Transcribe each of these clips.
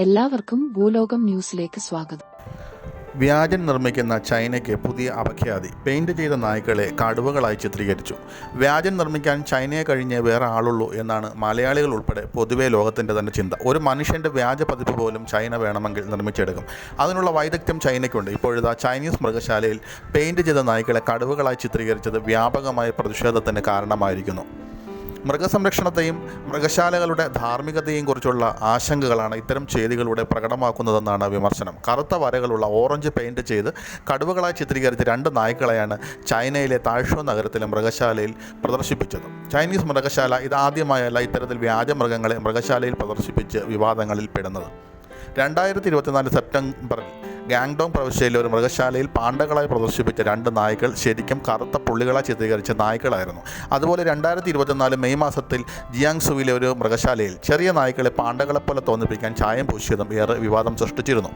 എല്ലാവർക്കും ഭൂലോകം ന്യൂസിലേക്ക് സ്വാഗതം. വ്യാജൻ നിർമ്മിക്കുന്ന ചൈനയ്ക്ക് പുതിയ അപഖ്യാതി. പെയിന്റ് ചെയ്ത നായ്ക്കളെ കടുവകളായി ചിത്രീകരിച്ചു. വ്യാജൻ നിർമ്മിക്കാൻ ചൈനയെ കഴിഞ്ഞേ വേറെ ആളുള്ളൂ എന്നാണ് മലയാളികൾ ഉൾപ്പെടെ പൊതുവേ ലോകത്തിന്റെ തന്നെ ചിന്ത. ഒരു മനുഷ്യന്റെ വ്യാജ പതിപ്പ് പോലും ചൈന വേണമെങ്കിൽ നിർമ്മിച്ചെടുക്കും. അതിനുള്ള വൈദഗ്ധ്യം ചൈനയ്ക്കുണ്ട്. ഇപ്പോഴിതാ ചൈനീസ് മൃഗശാലയിൽ പെയിന്റ് ചെയ്ത നായ്ക്കളെ കടുവകളായി ചിത്രീകരിച്ചത് വ്യാപകമായ പ്രതിഷേധത്തിന് കാരണമായിരിക്കുന്നു. മൃഗസംരക്ഷണത്തെയും മൃഗശാലകളുടെ ധാർമ്മികതയെയും കുറിച്ചുള്ള ആശങ്കകളാണ് ഇത്തരം ചെയ്തികളുടെ പ്രകടമാക്കുന്നതെന്നാണ് വിമർശനം. കറുത്ത വരകളുള്ള ഓറഞ്ച് പെയിന്റ് ചെയ്ത് കടുവകളായി ചിത്രീകരിച്ച രണ്ട് നായ്ക്കളെയാണ് ചൈനയിലെ താഴ്ഷോ നഗരത്തിലെ മൃഗശാലയിൽ പ്രദർശിപ്പിച്ചത്. ചൈനീസ് മൃഗശാല ഇതാദ്യമായല്ല ഇത്തരത്തിൽ വ്യാജ മൃഗങ്ങളെ മൃഗശാലയിൽ പ്രദർശിപ്പിച്ച് വിവാദങ്ങളിൽ പെടുന്നത്. രണ്ടായിരത്തി ഇരുപത്തിനാല് സെപ്റ്റംബറിൽ ഗാങ്ഡോങ് പ്രവിശ്യയിലെ ഒരു മൃഗശാലയിൽ പാണ്ഡകളായി പ്രദർശിപ്പിച്ച രണ്ട് നായ്ക്കൾ ശരിക്കും കറുത്ത പുള്ളികളായി ചിത്രീകരിച്ച നായ്ക്കളായിരുന്നു. അതുപോലെ രണ്ടായിരത്തി ഇരുപത്തിനാല് മെയ് മാസത്തിൽ ജിയാങ്സുവിലെ ഒരു മൃഗശാലയിൽ ചെറിയ നായ്ക്കളെ പാണ്ഡകളെപ്പോലെ തോന്നിപ്പിക്കാൻ ചായം പൂശിയതും ഏറെ വിവാദം സൃഷ്ടിച്ചിരുന്നു.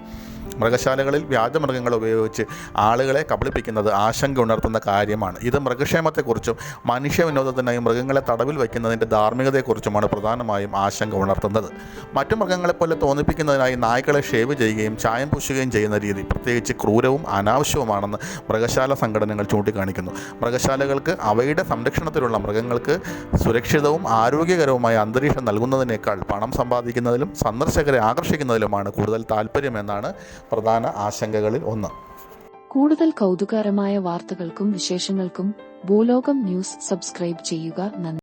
മൃഗശാലകളിൽ വ്യാജമൃഗങ്ങൾ ഉപയോഗിച്ച് ആളുകളെ കബളിപ്പിക്കുന്നത് ആശങ്ക ഉണർത്തുന്ന കാര്യമാണ്. ഇത് മൃഗക്ഷേമത്തെക്കുറിച്ചും മനുഷ്യ വിനോദത്തിനായി മൃഗങ്ങളെ തടവിൽ വയ്ക്കുന്നതിന്റെ ധാർമ്മികതയെക്കുറിച്ചുമാണ് പ്രധാനമായും ആശങ്ക ഉണർത്തുന്നത്. മറ്റു മൃഗങ്ങളെപ്പോലെ തോന്നിപ്പിക്കുന്നതിനായി നായ്ക്കളെ ഷേവ് ചെയ്യുകയും ചായം പൂശുകയും ചെയ്യുന്ന രീതി പ്രത്യേകിച്ച് ക്രൂരവും അനാവശ്യവുമാണെന്ന് മൃഗശാല സംഘടനകൾ ചൂണ്ടിക്കാണിക്കുന്നു. മൃഗശാലകൾക്ക് അവയുടെ സംരക്ഷണത്തിലുള്ള മൃഗങ്ങൾക്ക് സുരക്ഷിതവും ആരോഗ്യകരവുമായ അന്തരീക്ഷം നൽകുന്നതിനേക്കാൾ പണം സമ്പാദിക്കുന്നതിലും സന്ദർശകരെ ആകർഷിക്കുന്നതിലുമാണ് കൂടുതൽ താല്പര്യമെന്നാണ് പ്രധാന ആശങ്കകളിൽ ഒന്ന്. കൂടുതൽ കൗതുകകരമായ വാർത്തകൾക്കും വിശേഷങ്ങൾക്കും ഭൂലോകം ന്യൂസ് സബ്സ്ക്രൈബ് ചെയ്യുക നന്ദി.